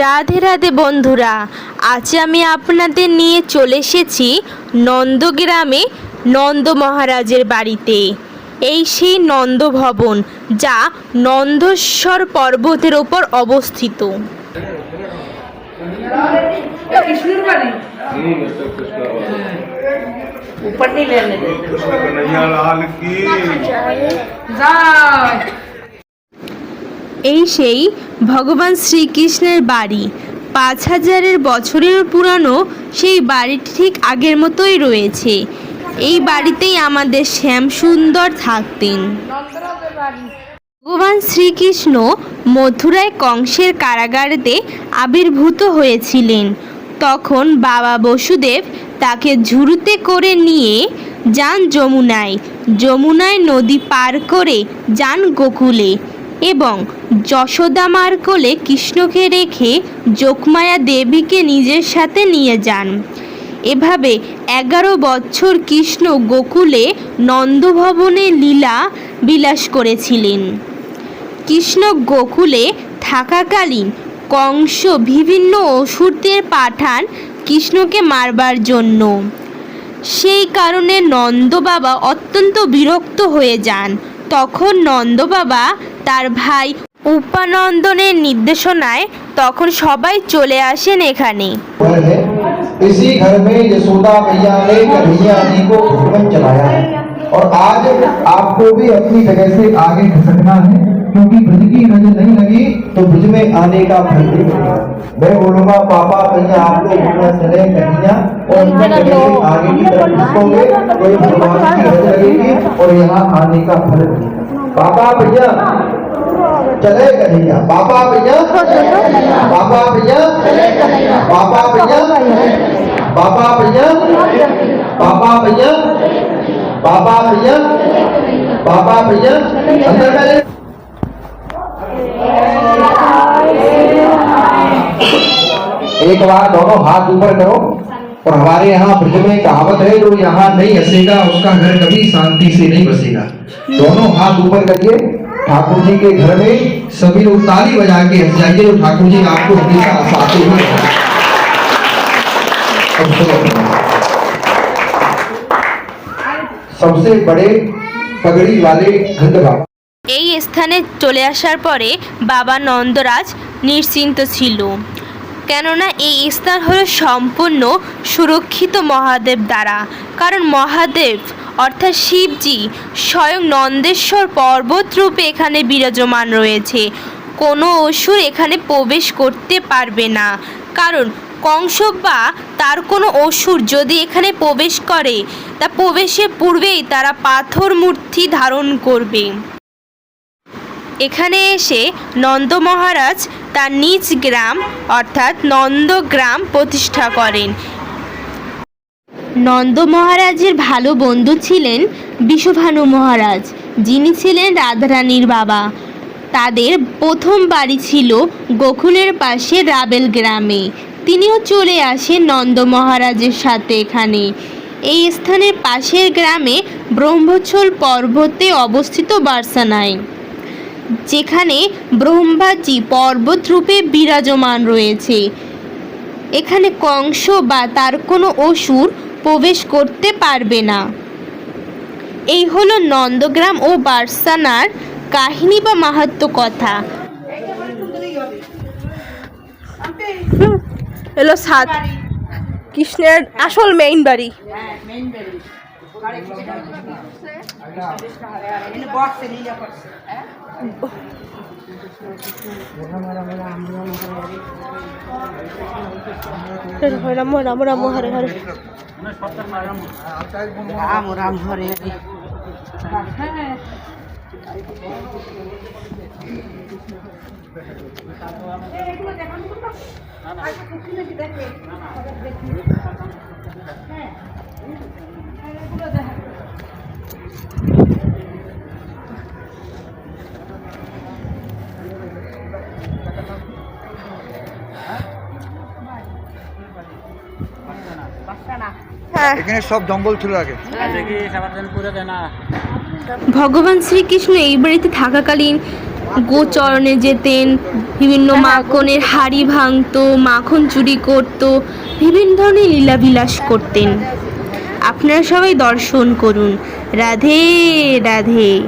রাধে রাধে বন্ধুরা আজ আমি আপনাদের নিয়ে চলে এসেছি নন্দগ্রামে নন্দ মহারাজের বাড়িতে এই সেই নন্দ ভবন যা নন্দস্বর পর্বতের ওপর অবস্থিত कृष्ण वाली ऊपर नहीं लेने देते এই সেই ভগবান শ্রীকৃষ্ণের বাড়ি। পাঁচ হাজারের বছরের পুরানো সেই বাড়িটি ঠিক আগের মতোই রয়েছে। এই বাড়িতেই আমাদের শ্যাম সুন্দর থাকতেন। ভগবান শ্রীকৃষ্ণ মথুরায় কংসের কারাগারেতে আবির্ভূত হয়েছিলেন। তখন বাবা বসুদেব তাকে ঝুড়িতে করে নিয়ে যান যমুনায়। যমুনায় নদী পার করে যান গোকুলে। এবং যশোদামার কোলে কৃষ্ণকে রেখে যোগমায়া দেবীকে নিজের সাথে নিয়ে যান। এভাবে এগারো বছর কৃষ্ণ গোকুলে নন্দভবনে লীলা বিলাস করেছিলেন। কৃষ্ণ গোকুলে থাকাকালীন কংস বিভিন্ন অসুরদের পাঠান কৃষ্ণকে মারবার জন্য। সেই কারণে নন্দ বাবা অত্যন্ত বিরক্ত হয়ে যান। তখন নন্দ বাবা তার ভাই উপানন্দনের নির্দেশনায় তখন সবাই চলে আসেন এখানে घर है इसी घर में यशोदा मैया ने कन्हैया जी को भवन चलाया है और आज आपको भी अपनी जगह से आगे खसकना है क्योंकि ब्रज की नजर नहीं लगी तो ब्रज में आने का फल नहीं मिलेगा मैं बोलूंगा पापा भैया आप लोग घूमना चले कन्हैया और उनका जगह से आगे की तरफ खिसकोगे तो ये भगवान की नजर लगेगी और यहाँ आने का फल मिलेगा पापा भैया चले कन्हैया बाबा भैया? बाबा भैया? बाबा भैया? बाबा भैया? बाबा भैया? पापा भैया? पापा भैया? अंदर में ले। एक बार दोनों हाथ ऊपर करो और हमारे यहाँ ब्रज में कहावत है, जो यहाँ नहीं हंसेगा, उसका घर कभी शांति से नहीं बसेगा। दोनों हाथ ऊपर करिए। ठाकुर जी के घर में सभी लोग ताली बजा के हंस जाइए जो ठाकुर जी आपको हमेशा हंसाते हुए हैं। अब सुनो। सबसे बड़े पगड़ी वाले गंध बाबा এই স্থানে চলে আসার পরে বাবা নন্দরাজ নিশ্চিন্ত ছিল কেননা এই স্থান হলো সম্পূর্ণ সুরক্ষিত মহাদেব দ্বারা কারণ মহাদেব অর্থাৎ শিবজি স্বয়ং নন্দেশ্বর পর্বত রূপে এখানে বিরাজমান রয়েছে। কোনো অসুর এখানে প্রবেশ করতে পারবে না। কারণ কংস বা তার কোনো অসুর যদি এখানে প্রবেশ করে, তা প্রবেশের পূর্বেই তারা পাথর মূর্তি ধারণ করবে। এখানে এসে নন্দ মহারাজ তার নিজ গ্রাম অর্থাৎ নন্দগ্রাম প্রতিষ্ঠা করেন। নন্দ মহারাজের ভালো বন্ধু ছিলেন বিশ্বভানু মহারাজ, যিনি ছিলেন রাধারানীর বাবা। তাদের প্রথম বাড়ি ছিল গোকুলের পাশে রাবেল গ্রামে। তিনিও চলে আসেন নন্দ মহারাজের সাথে এখানে। এই স্থানের পাশের গ্রামে ব্রহ্মছল পর্বতে অবস্থিত বার্সানায়, যেখানে ব্রহ্মাজি পর্বত রূপে বিরাজমান রয়েছে। এখানে কংস বা তার কোনো অসুর প্রবেশ করতে পারবে না। এই হলো নন্দগ্রাম ও বার্সানার কাহিনী বা মাহাত্ম কথা। এলো সাত। কৃষ্ণের আসল মেইন বাড়ি। রাম রাম রাম হরে হরে। রাম রাম হরে হ্যাঁ। এখানে সব জঙ্গল ছিল আগে। ভগবান শ্রীকৃষ্ণ এই বাড়িতে থাকাকালীন গোচরণে যেতেন বিভিন্ন মাখনের হাড়ি ভাঙত মাখন চুরি করত বিভিন্ন ধরনের লীলাবিলাস করতেন। আপনারা সবাই দর্শন করুন। রাধে রাধে।